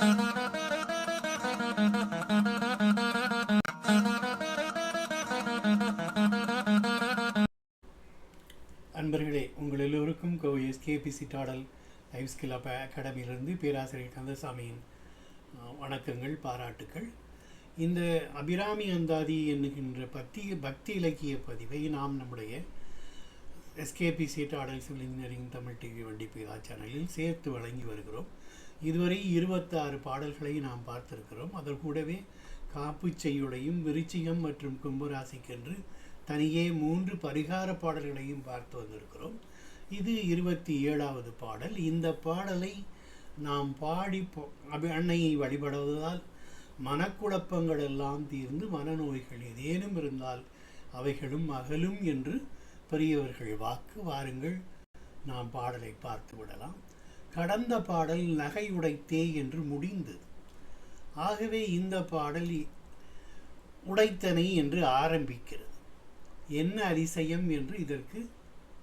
அன்பர்களே உங்கள் எல்லோருக்கும் Kovai SKPC total life skill up அகாடமியிலிருந்து பேராசிரியர் கந்தசாமியின் வணக்கங்கள் பாராட்டுக்கள். இந்த அபிராமி அந்தாதி என்கின்ற பக்தி பக்தி இலக்கிய பதிவை நாம் நம்முடைய SKPC total civil engineering Tamil TV வண்டி பேரா சேனலில் சேர்த்து வழங்கி வருகிறோம். இதுவரை இருபத்தாறு பாடல்களை நாம் பார்த்திருக்கிறோம். அதன் கூடவே காப்புச் செய்யுளையும் விருச்சிகம் மற்றும் கும்பராசிக்கென்று தனியே மூன்று பரிகார பாடல்களையும் பார்த்து வந்திருக்கிறோம். இது இருபத்தி ஏழாவது பாடல். இந்த பாடலை நாம் பாடி அபி- அன்னையை வழிபடுவதால் மனக்குழப்பங்கள் எல்லாம் தீர்ந்து மனநோய்கள் ஏதேனும் இருந்தால் அவைகளும் அகலும் என்று பெரியவர்கள் வாக்கு. வாருங்கள் நாம் பாடலை பார்த்து விடலாம். கடந்த பாடல் நகை உடைத்தே என்று முடிந்தது. ஆகவே இந்த பாடல் உடைத்தனை என்று ஆரம்பிக்கிறது. என்ன அதிசயம் என்று இதற்கு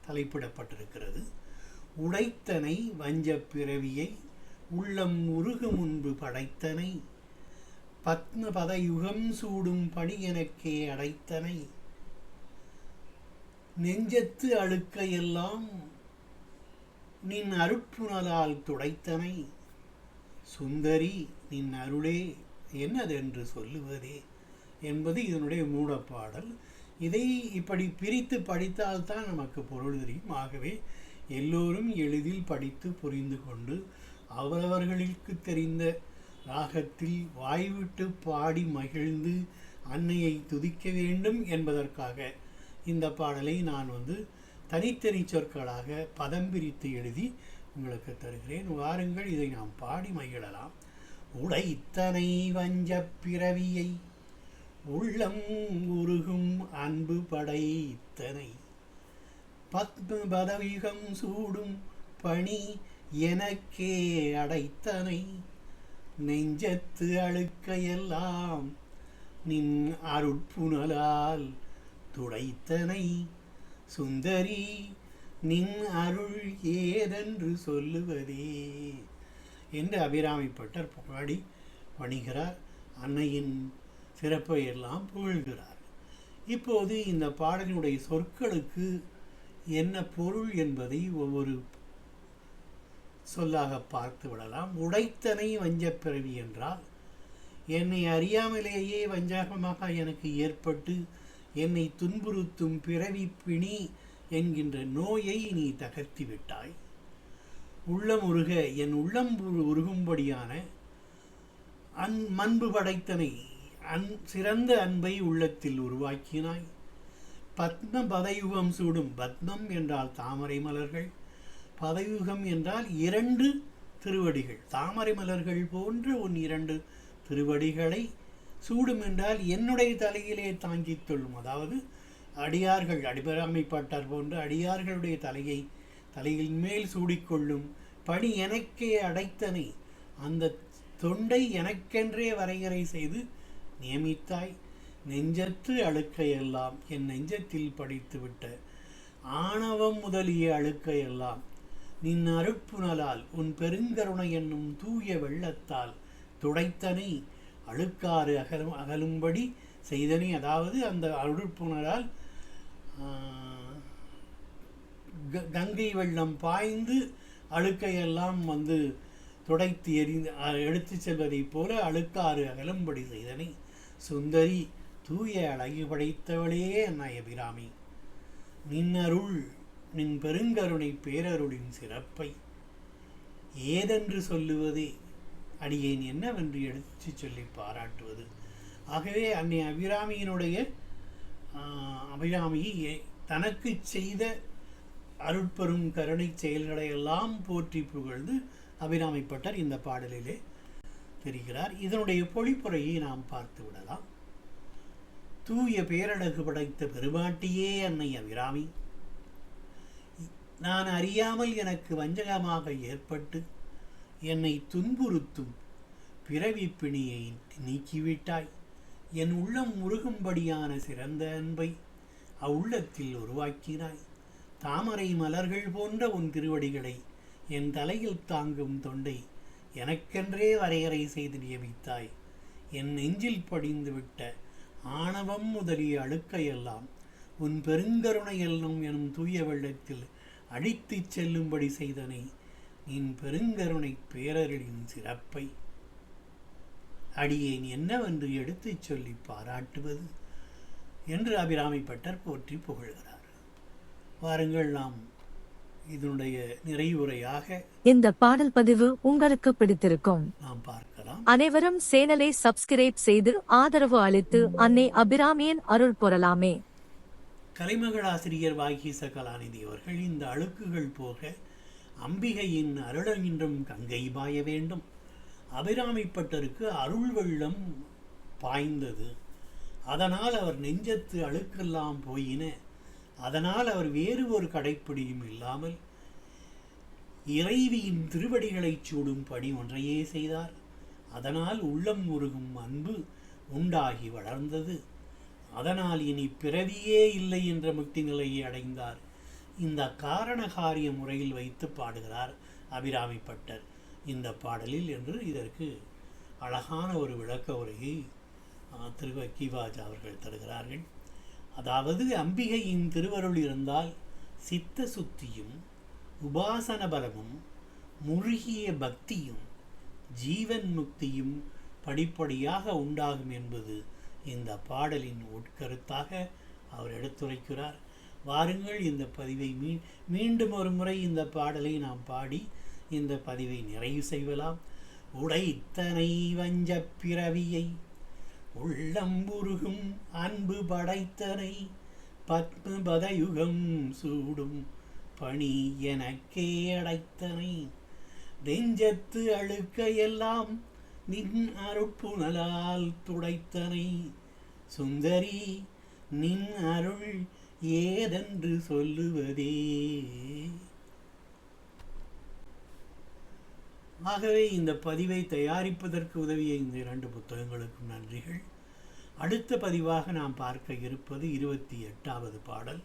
தலைப்பிடப்பட்டிருக்கிறது. உடைத்தனை வஞ்ச பிறவியை உள்ளம் உருகு முன்பு படைத்தனை. பத்ம பதயுகம் சூடும் பணி எனக்கே அடைத்தனை. நெஞ்சத்து அழுக்கையெல்லாம் நின் அருட்புணலால் துடைத்தனை. சுந்தரி நின் அருளே என்னதென்று சொல்லுவதே என்பது இதனுடைய மூடப்பாடல். இதை இப்படி பிரித்து படித்தால்தான் நமக்கு பொருள் தெரியும். ஆகவே எல்லோரும் எளிதில் படித்து புரிந்து கொண்டு அவரவர்களுக்கு தெரிந்த ராகத்தில் வாய்விட்டு பாடி மகிழ்ந்து அன்னையை துதிக்க வேண்டும் என்பதற்காக இந்த பாடலை நான் வந்து தனித்தனி சொற்களாக பதம் பிரித்து எழுதி உங்களுக்கு தருகிறேன். வாருங்கள் இதை நாம் பாடி மகிழலாம். உடைத்தனை வஞ்சப் பிறவியை உள்ளம் உருகும் அன்பு படைத்தனை. பத்ம பதவிகம் சூடும் பணி எனக்கே அடைத்தனை. நெஞ்சத்து அழுக்கையெல்லாம் நின் அருட்புணலால் துடைத்தனை. சுந்தரி நின் அருள் ஏதென்று சொல்லுவதே என்று அபிராமிப்பட்டர் பாடி பணிகிறார் அன்னையின் சிறப்பை எல்லாம் புகழ்கிறார். இப்போது இந்த பாடலினுடைய சொற்களுக்கு என்ன பொருள் என்பதை ஒவ்வொரு சொல்லாக பார்த்து விடலாம். உடைத்தனை வஞ்சப்பிறவி என்றால் என்னை அறியாமலேயே வஞ்சகமாக எனக்கு ஏற்பட்டு என்னை துன்புறுத்தும் பிறவி பிணி என்கின்ற நோயை நீ தகர்த்தி விட்டாய். உள்ளம் உருக என் உள்ளம் உருகும்படியான அன் மண்பு படைத்தனை அன் சிறந்த அன்பை உள்ளத்தில் உருவாக்கினாய். பத்ம பதயுகம் சூடும் பத்மம் என்றால் தாமரை மலர்கள் பதயுகம் என்றால் இரண்டு திருவடிகள். தாமரை மலர்கள் போன்ற உன் இரண்டு திருவடிகளை சூடும் என்றால் என்னுடைய தலையிலே தாங்கித் தொள்ளும் அதாவது அடியார்கள் அடிபராமைப்பட்டார் போன்ற அடியார்களுடைய தலையை தலையில் மேல் சூடிக்கொள்ளும் பணி எனக்கே அடைத்தனை. அந்த தொண்டை எனக்கென்றே வரையறை செய்து நியமித்தாய் நெஞ்சத்து அழுக்கையெல்லாம் என் நெஞ்சத்தில் படித்துவிட்ட ஆணவம் முதலிய அழுக்கையெல்லாம் நின் அருட்புணலால் உன் பெருங்கருணை என்னும் தூய வெள்ளத்தால் துடைத்தனை. அழுக்காறு அகலும் அகலும்படி செய்தனை. அதாவது அந்த அருட்புணலால் க- கங்கை வெள்ளம் பாய்ந்து அழுக்கையெல்லாம் வந்து துடைத்து எறிந்து அஹ், எடுத்துச் செல்வதைப் போல அழுக்காறு அகலும்படி செய்தனை. சுந்தரி தூய அழகு படைத்தவளே அன்னை நின்னருள் நின் பெருங்கருணை பேரருளின் சிறப்பை ஏதென்று சொல்லுவதே? அடியேன் என்னவென்று எடுத்துச் சொல்லி பாராட்டுவது. ஆகவே அன்னை அபிராமியினுடைய அபிராமி தனக்கு செய்த அருட்பெரும் கருணை செயல்களை எல்லாம் போற்றி புகழ்ந்து அபிராமிப்பட்டர் இந்த பாடலிலே தெரிகிறார். இதனுடைய பொழிப்புரையை நாம் பார்த்து விடலாம். தூய பேரழகு படைத்த பெருமாட்டியே அன்னை அபிராமி. நான் அறியாமல் எனக்கு வஞ்சகமாக ஏற்பட்டு என்னை துன்புறுத்தும் பிறவி பிணியை நீக்கிவிட்டாய். என் உள்ளம் முருகும்படியான சிறந்த அன்பை அவ்வுள்ளத்தில் உருவாக்கினாய். தாமரை மலர்கள் போன்ற உன் திருவடிகளை என் தலையில் தாங்கும் தொண்டை எனக்கென்றே வரையறை செய்து நியமித்தாய். என் நெஞ்சில் படிந்துவிட்ட ஆணவம் முதலிய அழுக்கையெல்லாம் உன் பெருங்கருணை எல்லும் எனும் தூய வெள்ளத்தில் அழித்துச் செல்லும்படி செய்தனை நின் பெருங்கருணை பேரருளின் சிறப்பை. அடியேன் என்னவென்று எடுத்துச் சொல்லி பாராட்டுவது என்று அபிராமி பட்டர் போற்றி புகழ்கிறார். வாருங்கள் நாம் இதனுடைய நிறைவுரையாக இந்த பாடல் பதிவு உங்களுக்கு பிடித்திருக்கும். நாம் பார்க்கலாம். அனைவரும் சேனலை சப்ஸ்கிரைப் செய்து ஆதரவு அளித்து அன்னை அபிராமியின் அருள் பெறலாமே கலைமகள் ஆசிரியர் வாகீச கலாநிதி அவர்கள் இந்த அழுக்குகள் போக அம்பிகையின் அருளகின்றும் கங்கை பாய வேண்டும். அபிராமிப்பட்டருக்கு அருள் வெள்ளம் பாய்ந்தது. அதனால் அவர் நெஞ்சத்து அழுக்கெல்லாம் போயின. அதனால் அவர் வேறு ஒரு கடைப்பிடியும் இல்லாமல் இறைவியின் திருவடிகளைச் சூடும் பணி ஒன்றையே செய்தார். அதனால் உள்ளம் உருகும் அன்பு உண்டாகி வளர்ந்தது. அதனால் இனி பிறவியே இல்லை என்ற முக்தி நிலையை அடைந்தார். இந்த காரணகாரிய முறையில் வைத்து பாடுகிறார் அபிராமி பட்டர் இந்த பாடலில் என்று இதற்கு அழகான ஒரு விளக்க உரையை திருவ திரு அவர்கள் தருகிறார்கள். அதாவது அம்பிகையின் திருவருள் இருந்தால் சித்த சுத்தியும் உபாசன பலமும் முழுகிய பக்தியும் ஜீவன் முக்தியும் படிப்படியாக உண்டாகும் என்பது இந்த பாடலின் உட்கருத்தாக அவர் எடுத்துரைக்கிறார். வாருங்கள் இந்த பதிவை மீ மீண்டும் ஒரு முறை இந்த பாடலை நாம் பாடி இந்த பதிவை நிறைவு செய்வலாம் உடைத்தனை வஞ்ச பிறவியை உள்ளம் உருகும் அன்பு படைத்தனை பத்மபதயுகம் சூடும் பணி எனக்கே அடைத்தனை. நெஞ்சத்து அழுக்கையெல்லாம் நின் அருட்புணலால் துடைத்தனை. சுந்தரி நின் அருள் ஏதென்று சொல்லுவதே. ஆகவே இந்த பதிவை தயாரிப்பதற்கு உதவிய இந்த இரண்டு புத்தகங்களுக்கும் நன்றிகள். அடுத்த பதிவாக நாம் பார்க்க இருப்பது இருபத்தி எட்டாவது பாடல்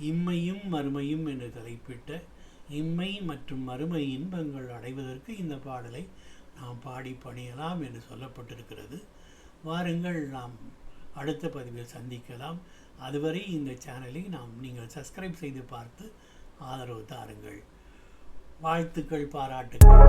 இம்மையும் மறுமையும் என்று தலைப்பிட்ட இம்மை மற்றும் மறுமை இன்பங்கள் அடைவதற்கு இந்த பாடலை நாம் பாடி பணியலாம் என்று சொல்லப்பட்டிருக்கிறது. வாருங்கள் நாம் அடுத்த பதிவில் சந்திக்கலாம். அதுவரை இந்த சேனலை நாம் நீங்கள் சப்ஸ்கிரைப் செய்து பார்த்து ஆதரவு தாருங்கள். வாழ்த்துக்கள் பாராட்டுகள்